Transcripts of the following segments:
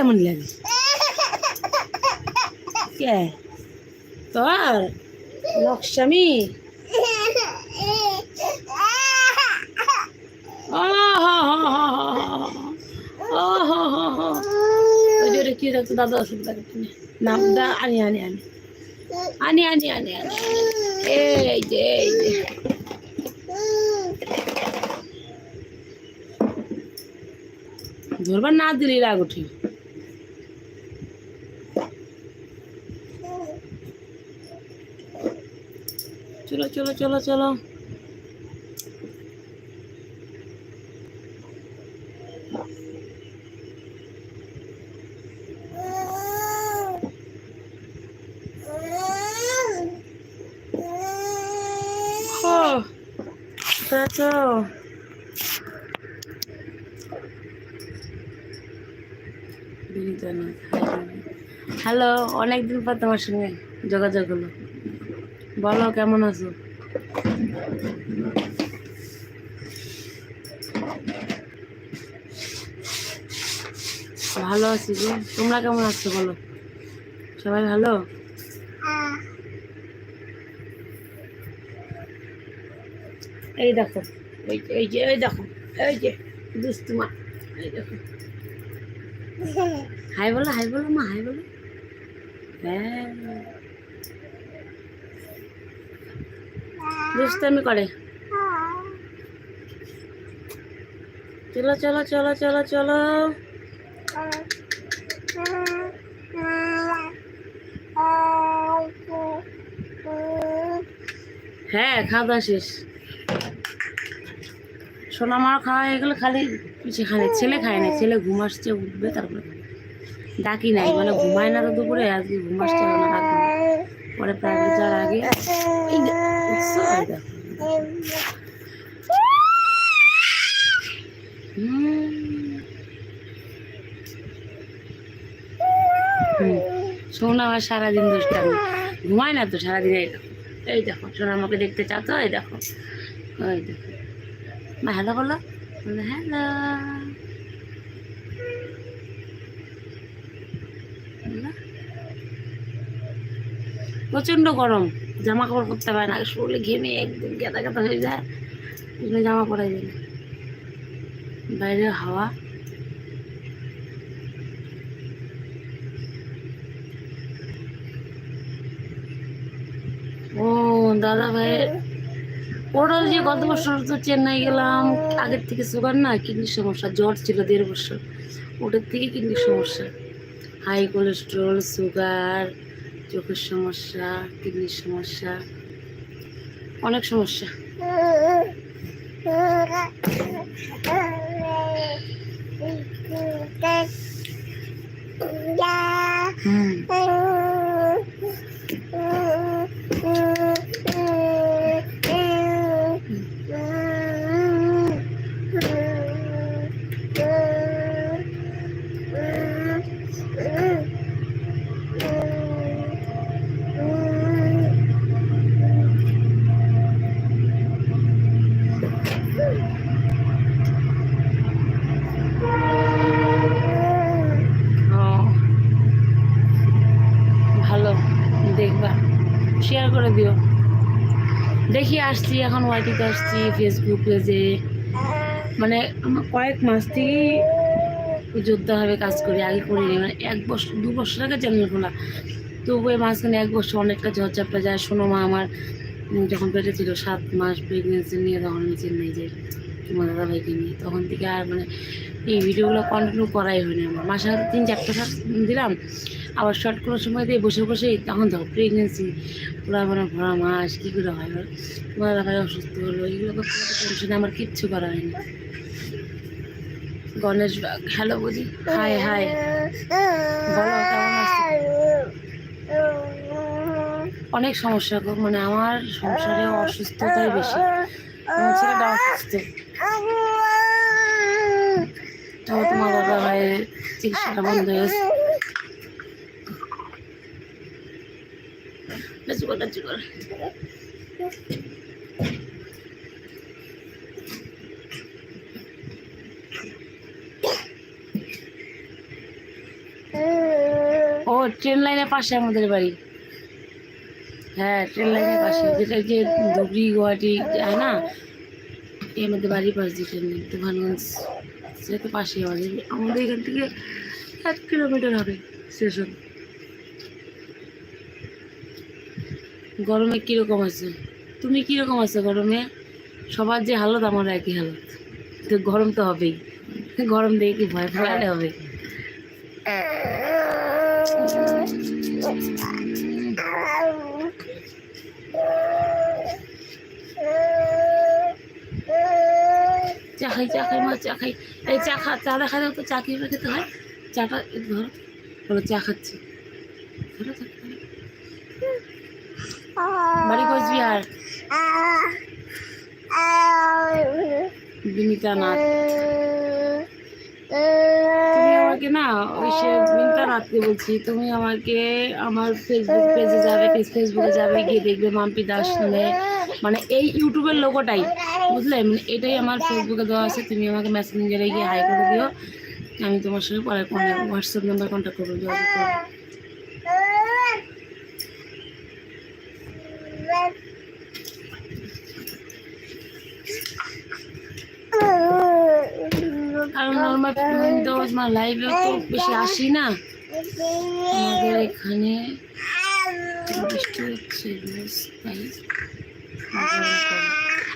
এমন লাগে? কে? তোর? লক্ষ্মী কি দাদা অসুবিধা নাম দা, আনি আনি আনি। আনি আনি আনি আনি ধরবার না দিলে রাগ উঠি। চলো চলো চলো। আছো হ্যালো অনেকদিন পর তোমার সঙ্গে যোগাযোগ হলো। বলো কেমন আছো? ভালো আছি গো তোমরা কেমন আছো বলো? সবাই ভালো? এই দেখো, এই যে- এই যে, এই দেখো, এই যে দুস্তুমা এই দেখো। হাই বলো হাই বলো মা, হাই বলো। হ্যাঁ। দুষ্টামি করে। চলো চলো চলো চলো চলো। হ্যাঁ খাওয়া দাওয়া শেষ। সোনা মার খাওয়া হয়ে গেলে, খালি কিছু খায় ছেলে খায় না, ছেলে ঘুম আসছে, উঠবে, তারপরে ডাকি নাই মানে ঘুমায় না তো দুপুরে, আজকে ঘুম আসছে না। পরে প্রাইভেট যাওয়ার আগে হুম। হুম। সোনা আমার সারাদিন দুষ্টামি। ঘুমায় না তো সারাদিন, এই দেখো। এই দেখো, সোনা আমাকে দেখতে চাও তো, এই দেখো। ওই দেখো। মা, হ্যালো বলো। হ্যালো। প্রচণ্ড গরম। জামা কাপড় পরতে পারে না, শরীরে ঘেমে একদম গেদা গেদা হয়ে যায়। জামা পরাই যায়। না বাইরে হাওয়া। ও, দাদা ভাই ওরা যে গত বছর তো চেন্নাই গেলাম, আগের থেকে সুগার না, কিডনির সমস্যা, জ্বর ছিল দেড় বছর। ওটার থেকে কিডনির সমস্যা। হাই কোলেস্ট্রল, সুগার চোখের সমস্যা কিডনির সমস্যা অনেক সমস্যা হুম ও ভালো দেখবা শেয়ার করে দিও দেখি আসছি, এখন ওয়াইটিতে আসছি ফেসবুক পেজে মানে কয়েক মাস থেকেই যোদ্ধাভাবে কাজ করি, আগে করিনি। মানে এক বছর, দু বছর আগে চ্যানেল খোলা তবু এই মাঝখানে এক বছর অনেক অনেকটা ঝড়ঝাপটা যায়। শোনো মা, আমার যখন পেটে ছিল সাত মাস প্রেগনেন্সি নিয়ে, তখন আমি চেন্নাই যাই, তোমার দাদা ভাইকে নিয়ে। তখন থেকে আর মানে এই ভিডিওগুলো কন্টিনিউ করাই হয়নি আমার। মাসে তিন চারটা দিলাম। আবার শর্ট কোনো সময় দিয়ে বসে বসে তখন দেখো প্রেগনেন্সি পুরো মানে ভরা মাস, কী করে হয়? তোমার ভাই অসুস্থ হলো, এগুলো টেনশনে আমার কিচ্ছু করা হয়নি। গণেশ হ্যালো বৌদি হাই হাই। বলো অনেক সমস্যা মানে আমার সংসারে অসুস্থতাই বেশি। ছেলেটা অসুস্থ। তাও তোমার দাদা ভাইয়ের চিকিৎসাটা বন্ধ হয়ে নাচু কর, ট্রেন লাইনের পাশে আমাদের বাড়ি। হ্যাঁ ট্রেন লাইনের পাশে। যেটা যে ধুবড়ি গুয়াহাটি যায় না? আমাদের বাড়ির পাশ দিয়ে ট্রেন লাইন তুফানগঞ্জ সেটা তো পাশে আমাদের। আমাদের এখান থেকে এক কিলোমিটার হবে স্টেশন গরমে কীরকম আছে? তুমি কীরকম আছো গরমে? সবার যে হালত আমার একই হালত। তো গরম তো হবেই। গরম দেখে কি ভয়? ফেলালে হবে? চা খাই চা খাই মা, চা খাই। এই চা খা, চা দেখা তো চা কীভাবে খেতে হয়? চাটা ধরো। চা খাচ্ছি। ধরো। বাড়ি কোচবিহার বিনিতা নাথ আমাকে না ওই সে বিনিতা নাথকে বলছি, তুমি আমাকে আমার ফেসবুক পেজে যাবে পেজ ফেসবুকে যাবে, গিয়ে দেখবে মাম্পি দাস নামে। মানে এই ইউটিউবের লোগোটাই বুঝলে? মানে এটাই আমার ফেসবুকে দেওয়া আছে, তুমি আমাকে মেসেঞ্জারে গিয়ে হাই করে দিও। আমি তোমার সঙ্গে পরে হোয়াটসঅ্যাপ নাম্বার কন্ট্যাক্ট করব, যোগাযোগ কারণ তো আমার লাইভে তো বেশি আসি না আমাদের এখানে বৃষ্টি হচ্ছে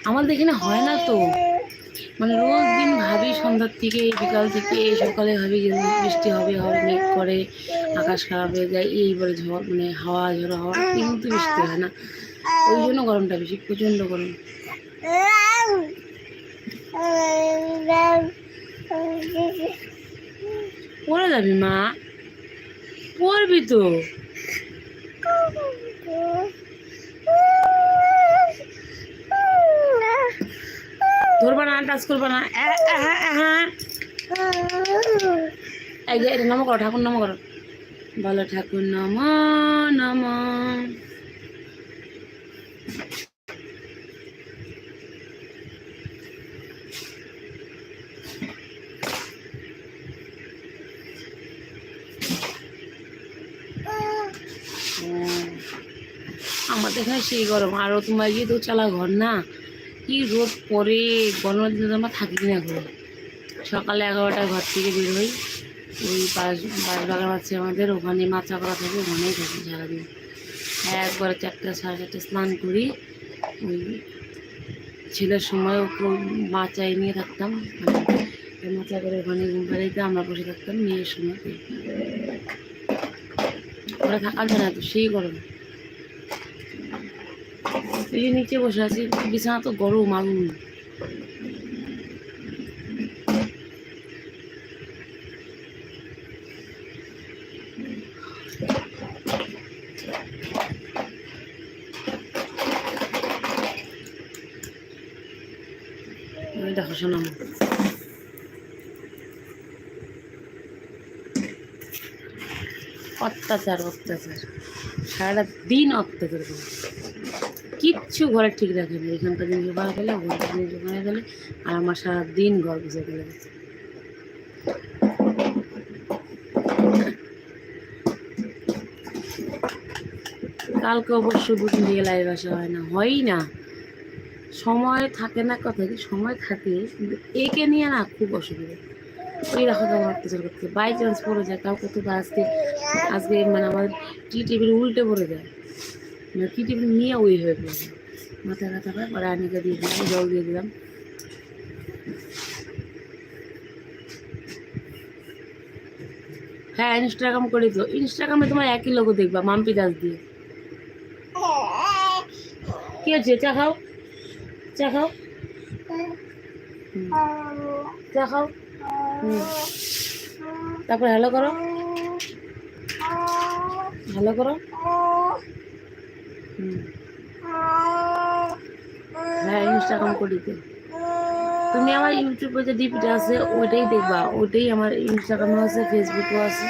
আমাদের এখানে হয় না তো। মানে রোজ দিন ভাবি সন্ধ্যার থেকে বিকাল থেকে সকালে ভাবি বৃষ্টি হবে হবে মেঘ করে, আকাশ খারাপ হয়ে যায়, এই বলে ঝড় মানে হাওয়া, ঝড়ো, হাওয়া, কিন্তু বৃষ্টি হয় না। ওই জন্য গরমটা বেশি, প্রচণ্ড গরম। পড়ে যাবি মা? পড়বি তো। ধরবা না টাচ করবা না। হ্যাঁ, হ্যাঁ। এটা নম করো ঠাকুর নম করো। বলো ঠাকুর নম নম। সেই গরম। আরও তোমার গিয়ে তো চালা ঘর না। কি রোদ পরে গরমের দিনে আমরা থাকি না ঘরে সকালে এগারোটায় ঘর থেকে বের হই। ওই পাশ বাস বাগান আছে আমাদের, ওখানে মাচা করা থাকে ওখানেই থাকি সারাদিন। একবারে চারটা, সাড়ে চারটে স্নান করি। ওই ছেলের সময় ওকে মাচায় নিয়ে থাকতাম। মানে মাচা করে ওখানে ঘুম পাড়াইতে আমরা বসে থাকতাম, মেয়ের সময়। ওরা থাকা যায় না তো সেই গরম। এই নিচে বসে আছি, বিছানা তো গরম আগুন দেখো শোনো অত্যাচার অত্যাচার। সারাটা দিন অত্যাচার করে। কিচ্ছু ঘরে ঠিক রাখে না এখানকার জিনিস ওখানে গেলে, ওখানকার জিনিস ওখানে গেলে, আর আমার সারাদিন ঘর বুঝে গেলে। কালকে অবশ্য দুদিন দিয়ে লাইভ আসা হয় না, হয়ই না। সময় থাকে না কথা কি, সময় থাকে, কিন্তু একে নিয়ে না খুব অসুবিধা। ওই রাখো তো আমার অত্যাচার করতে। বাই চান্স পড়ে যায় কাউকে তো আজকে আজকে মানে আমার টি টেবিল উল্টে পড়ে যায়। মানে টি নিয়ে ওই হয়ে পড়ে মাথা পায় পরে আনিকে দিয়ে দিলাম, জল দিয়ে দিলাম। হ্যাঁ ইনস্টাগ্রাম করি তো ইনস্টাগ্রামে তোমার একই লোক দেখবা, মাম্পি দাস দিয়ে। কি হচ্ছে? চা খাও? চা খাও? চা খাও। তারপর হ্যালো করো। হ্যালো করো। হ্যাঁ ইনস্টাগ্রাম করি তো। তুমি আমার ইউটিউবে যে ডিপিটা আছে, ওইটাই দেখবা। ওইটাই আমার ইনস্টাগ্রামে আছে ফেসবুকেও আছে।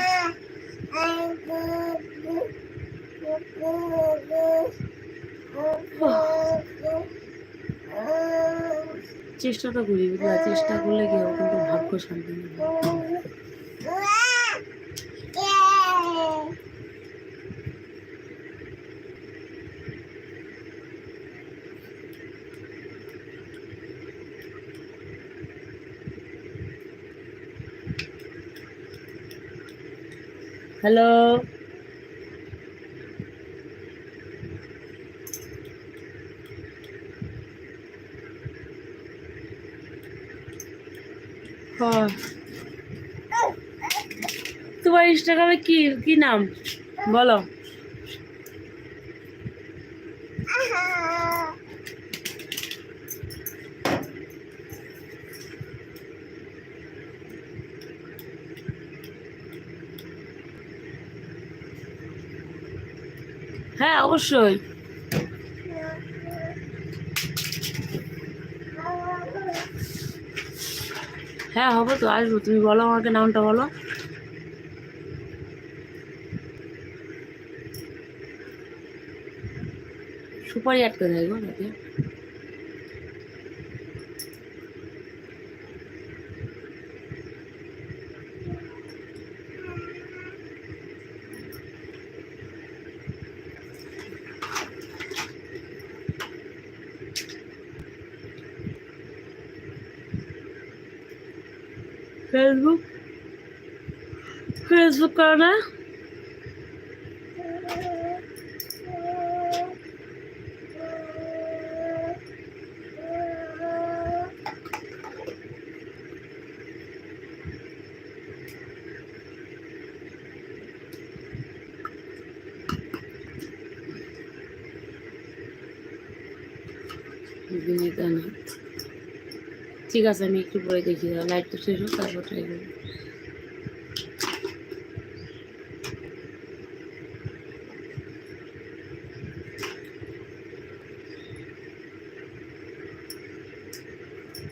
চেষ্টাটা করি, বুঝলা? চেষ্টা করলে কি কিন্তু ভাগ্য শান্তি নেই। হ্যালো। হ্যাঁ। তোমার ইনস্টাগ্রামে কি কি নাম? বলো। হ্যাঁ অবশ্যই। হ্যাঁ হবে তো, আসব। তুমি বলো আমাকে নামটা, বলো। সুপারি আটকে দেখব নাকি? ফেসবুক ফেসবুক করো না বিনীতা ঠিক আছে, আমি একটু পরে দেখি লাইট তো শেষ হোক, তারপর ট্রাই করব।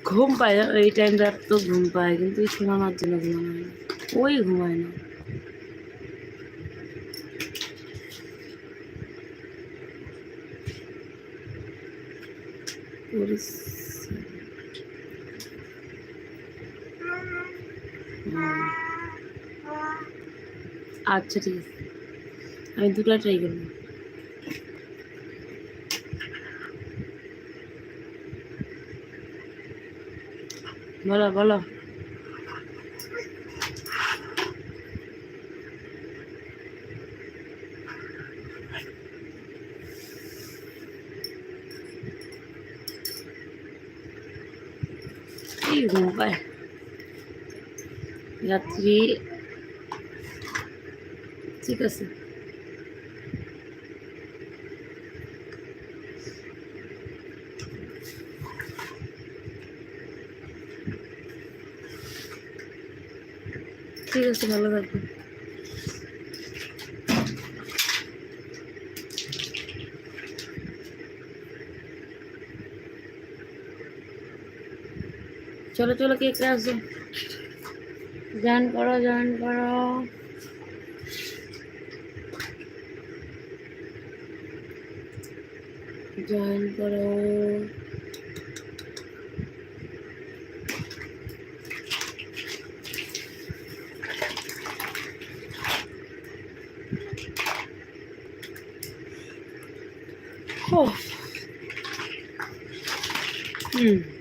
ঘুম পায় এই টাইমটা তো ঘুম পায়, কিন্তু শোনানোর জন্য ঘুমানো হয় না। ওই ঘুমায় না। পরিস- হুম। আচ্ছা ঠিক আছে। আমি দুটো ট্রাই করব। বলো বলো। রাত্রি ঠিক আছে। ঠিক আছে ভালো থাকবে চলো চলো কে আসো জয়েন করো জয়েন করো। জয়েন করো ও হুম